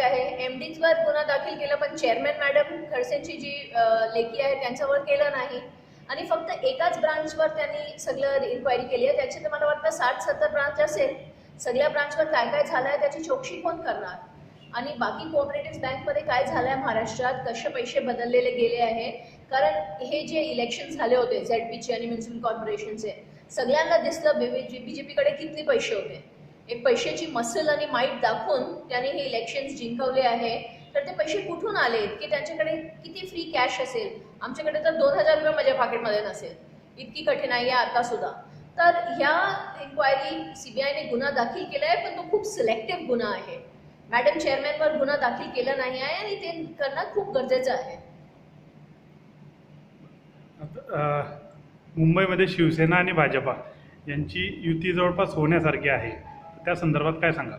तारीख आहे. एमडीवर गुन्हा दाखल केला पण चेअरमॅन मॅडम खडसेंची जी लेखी आहे त्यांच्यावर केलं नाही. आणि फक्त एकाच ब्रांचवर त्यांनी सगळं इन्क्वायरी केली आहे. त्याची तर मला वाटतं साठ सत्तर ब्रांच असेल. सगळ्या ब्रांचवर काय काय झालं आहे त्याची चौकशी कोण करणार? आणि बाकी कोऑपरेटिव्ह बँकमध्ये काय झालं आहे महाराष्ट्रात? कसे पैसे बदललेले गेले आहे? कारण हे जे इलेक्शन झाले होते झेड पीचे आणि म्युन्सिपल कॉर्पोरेशनचे सगळ्यांना दिसलं बी जे पीकडे किती पैसे होते. एक पैशाची मसल आणि माईट दाखवून त्याने हे इलेक्शन्स जिंकवले आहे. तर ते पैसे कुठून आले की त्यांच्याकडे किती फ्री कॅश असेल? आमच्याकडे तर दोन हजार रुपये माझ्या पाकिटमध्ये नसेल. इतकी कठीणाई आहे आता सुद्धा. तर ह्या इन्क्वायरी सी बी आयने गुन्हा दाखल केला आहे पण तो खूप सिलेक्टिव्ह गुन्हा आहे. मॅडम चेअरमॅनवर गुन्हा दाखल केला नाही आहे आणि ते करणं खूप गरजेचं आहे. मुंबईमध्ये शिवसेना आणि भाजपा यांची युती जवळपास होण्यासारखी आहे. त्या संदर्भात काय सांगा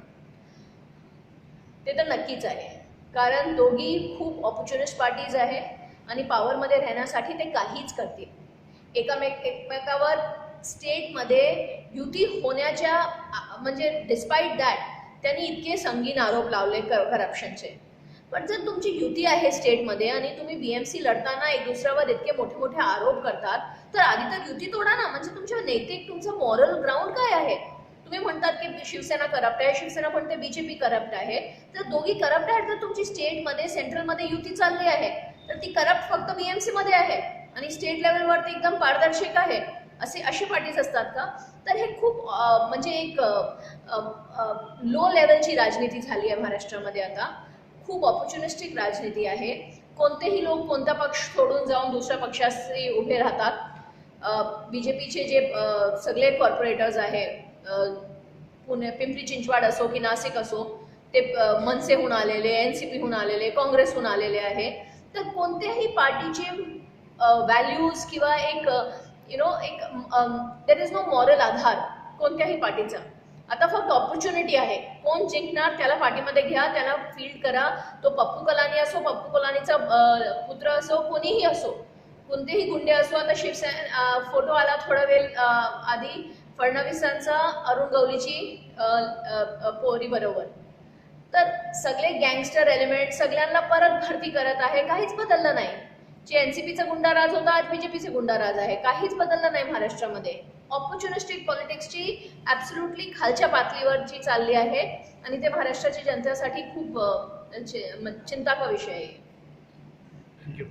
ते तर नक्कीच आहे. कारण दोघी खूप ऑपॉर्च्युनिस्ट पार्टीज आहे आणि पॉवरमध्ये राहण्यासाठी ते काहीच करतील. एकामेक एकमेकावर स्टेटमध्ये युती होण्याच्या म्हणजे डिस्पाईट दॅट त्यांनी इतके संगीन आरोप लावले करप्शनचे पण जर तुमची युती आहे स्टेटमध्ये आणि तुम्ही बी एम सी लढताना एक दुसऱ्यावर इतके मोठे मोठे आरोप करतात तर आधी तर युती तोडा ना. म्हणजे तुमच्या नैतिक तुमचं मॉरल ग्राउंड काय आहे? तुम्ही म्हणतात की शिवसेना करप्ट आहे शिवसेना म्हणते बीजेपी करप्ट आहे. तर दोघी करप्ट आहेत तर तुमची स्टेटमध्ये सेंट्रलमध्ये युती चालली आहे. तर ती करप्ट फक्त बीएमसी मध्ये आहे. आणि स्टेट लेवलवरती एकदम पारदर्शक आहे. असे असे पार्टीज असतात का? तर हे खूप म्हणजे एक लो लेवलची राजनीती झाली आहे महाराष्ट्रामध्ये आता. खूप ऑपॉर्च्युनिस्टिक राजनीती आहे. कोणतेही लोक कोणता पक्ष सोडून जाऊन दुसऱ्या पक्षाशी उभे राहतात. बी जे पीचे जे सगळे कॉर्पोरेटर्स आहे पुणे पिंपरी चिंचवाड असो की नाशिक असो ते मनसेहून आलेले एन सी पीहून आलेले काँग्रेसहून आलेले आहे. तर कोणत्याही पार्टीचे व्हॅल्यूज किंवा एक यु नो एक देर इज नो मॉरल आधार कोणत्याही पार्टीचा. आता फक्त ऑपॉर्च्युनिटी आहे. कोण जिंकणार त्याला पाठीमध्ये घ्या त्याला फील्ड करा. तो पप्पू कलानी असो पप्पू कलानीचा पुत्र असो कोणीही असो कोणतेही गुंडे असो आता शिवसेना फोटो आला थोडा वेळ आधी फडणवीसांचा अरुण गवलीची पोरी बरोबर. तर सगळे गँगस्टर एलिमेंट सगळ्यांना परत भरती करत आहे. काहीच बदललं नाही. जे एनसीपीचा गुंडाराज होता आज बीजेपीचे गुंडाराज आहे. काहीच बदललं नाही महाराष्ट्रामध्ये. ऑपॉर्च्युनिस्टिक पॉलिटिक्सची ॲब्सोल्युटली खालच्या पातळीवरची चालली आहे आणि ते महाराष्ट्राच्या जनतेसाठी खूप चिंताचा विषय आहे. थँक्यू